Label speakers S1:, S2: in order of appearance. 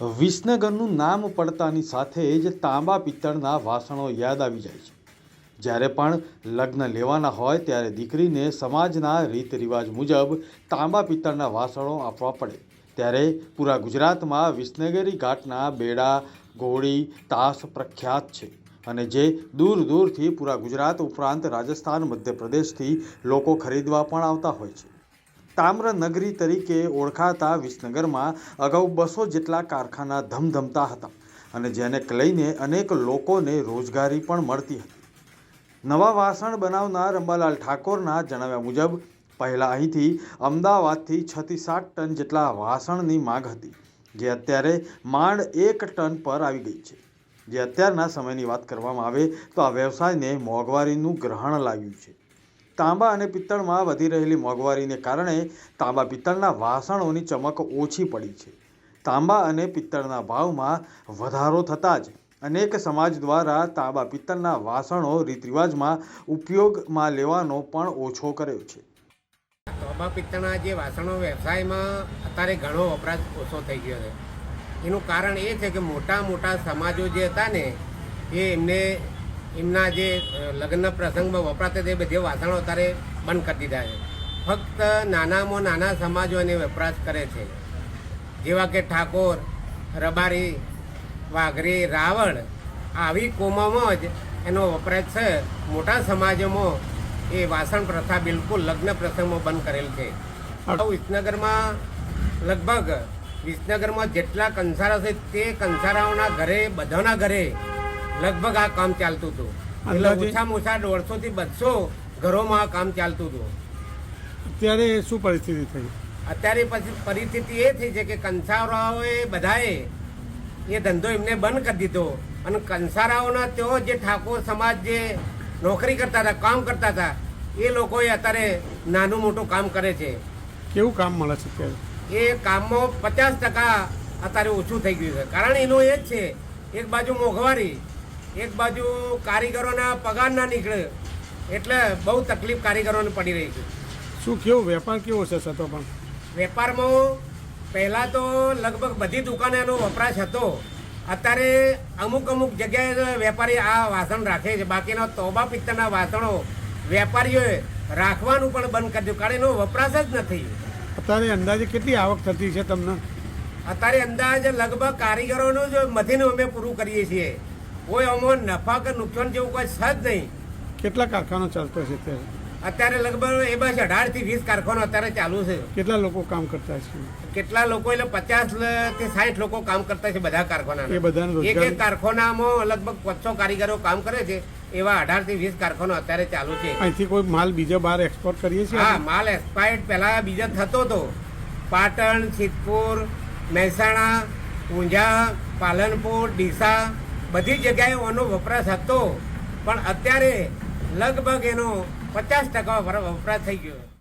S1: વિસનગરનું નામ પડતાની સાથે જ તાંબા પિત્તળના વાસણો યાદ આવી જાય છે. જ્યારે પણ લગ્ન લેવાના હોય ત્યારે દીકરીને સમાજના રીત રિવાજ મુજબ તાંબા પિત્તળના વાસણો આપવા પડે. ત્યારે પૂરા ગુજરાતમાં વિસનગરી ઘાટના બેડા ઘોડી તાસ પ્રખ્યાત છે અને જે દૂર દૂરથી પૂરા ગુજરાત ઉપરાંત રાજસ્થાન, મધ્યપ્રદેશથી લોકો ખરીદવા પણ આવતા હોય છે. તામ્ર નગરી તરીકે ઓળખાતા વિસનગરમાં અગાઉ બસો જેટલા કારખાના ધમધમતા હતા અને જેને લઈને અનેક લોકોને રોજગારી પણ મળતી હતી. નવા વાસણ બનાવનાર અંબાલાલ ઠાકોરના જણાવ્યા મુજબ, પહેલાં અહીંથી અમદાવાદથી છથી સાત ટન જેટલા વાસણની માંગ હતી, જે અત્યારે માંડ એક ટન પર આવી ગઈ છે. જે અત્યારના સમયની વાત કરવામાં આવે તો આ વ્યવસાયને મોંઘવારીનું ગ્રહણ લાગ્યું છે. તાંબા અને પિત્તળમાં વધી રહેલી મોંઘવારીને કારણે તાંબા પિત્તળના વાસણોની ચમક ઓછી પડી છે. તાંબા અને પિત્તળના ભાવમાં વધારો થતાં જ અનેક સમાજ દ્વારા તાંબા પિત્તળના વાસણો રીતરિવાજમાં ઉપયોગમાં લેવાનો પણ ઓછો કર્યો છે.
S2: તાંબા પિત્તળના જે વાસણો વ્યવસાયમાં અત્યારે ઘણો વપરાશ ઓછો થઈ ગયો છે. એનું કારણ એ છે કે મોટા મોટા સમાજો જે હતા ને, એ એમને એમના જે લગ્નના લગ્ન પ્રસંગમાં વપરાતા તે બધે વાસણો અત્યારે બંધ કરી દીધા છે. ફક્ત નાનામાં નાના સમાજો એને વપરાશ કરે છે. જેવા કે ઠાકોર, રબારી, વાઘરી રાવણ આવી કોમોમાં જ એનો વપરાશ છે. મોટા સમાજોમાં એ વાસણ પ્રથા બિલકુલ લગ્ન પ્રસંગમાં બંધ કરેલ છે. વિસનગરમાં લગભગ વિસનગરમાં જેટલા કંસારા છે તે કંસારાઓના ઘરે, બધાના ઘરે લગભગ આ કામ ચાલતું હતું. એટલે ઓછામાં ઓછા દોઢસો થી બસો ઘરોમાં આ કામ ચાલતું હતું.
S3: અત્યારે શું પરિસ્થિતિ થઈ?
S2: અત્યારે પછી પરિસ્થિતિ એ થઈ છે કે કંસારાઓએ બધાએ એ ધંધો એમને બંધ કરી દીધો. અને કંસારાઓના તેઓ જે ઠાકોર સમાજ જે નોકરી કરતા હતા કામ કરતા હતા એ લોકોએ અત્યારે નાનું મોટું કામ કરે છે.
S3: કેવું કામ મળે છે અત્યારે?
S2: એ કામમાં પચાસ ટકા અત્યારે ઓછું થઈ ગયું છે. કારણ એનું એ જ છે એક બાજુ મોંઘવારી એક બાજુ કારીગરોના પગાર ના નીકળે એટલે બહુ તકલીફ કારીગરોને પડી રહી છે.
S3: શું કેવું વેપાર કેવો છે સતો પણ?
S2: વેપારમાં પહેલાં તો લગભગ બધી દુકાને એનો વપરાશ હતો. અત્યારે અમુક અમુક જગ્યાએ વેપારી આ વાસણ રાખે છે. બાકીના તોબા પિત્તરના વાસણો વેપારીઓએ રાખવાનું પણ બંધ કરી દીધું. કારણ એનો વપરાશ જ નથી.
S3: અત્યારે અંદાજે કેટલી આવક થતી છે તમને?
S2: અત્યારે અંદાજે લગભગ કારીગરોનું જ મધીનું અમે પૂરું કરીએ છીએ. કોઈ અમારું નફા કે નુકસાન જેવું કોઈ છે જ નહીં.
S3: કેટલા કારખાનો ચાલતો છે અત્યારે?
S2: અત્યારે લગભગ એ બસ અઢારથી વીસ કારખાનો અત્યારે ચાલુ છે.
S3: કેટલા લોકો કામ કરતા છે?
S2: કેટલા લોકો એટલે પચાસથી સાઠ લોકો કામ કરતા છે બધા કારખાના
S3: એ બધા
S2: એક એક કારખાનામાં લગભગ પચસો કારીગરો કામ કરે છે. એવા અઢારથી વીસ કારખાનો અત્યારે ચાલુ છે.
S3: અહીંથી કોઈ માલ બીજો બહાર એક્સપોર્ટ કરીએ છીએ?
S2: હા માલ એક્સપાયર્ડ પહેલા બીજા થતો હતો. પાટણ સિદ્ધપુર મહેસાણા ઊંઝા પાલનપુર ડીસા બધી જગ્યાએ એનો વપરાશ હતો. પણ અત્યારે લગભગ એનો પચાસ ટકા વપરાશ થઈ ગયો.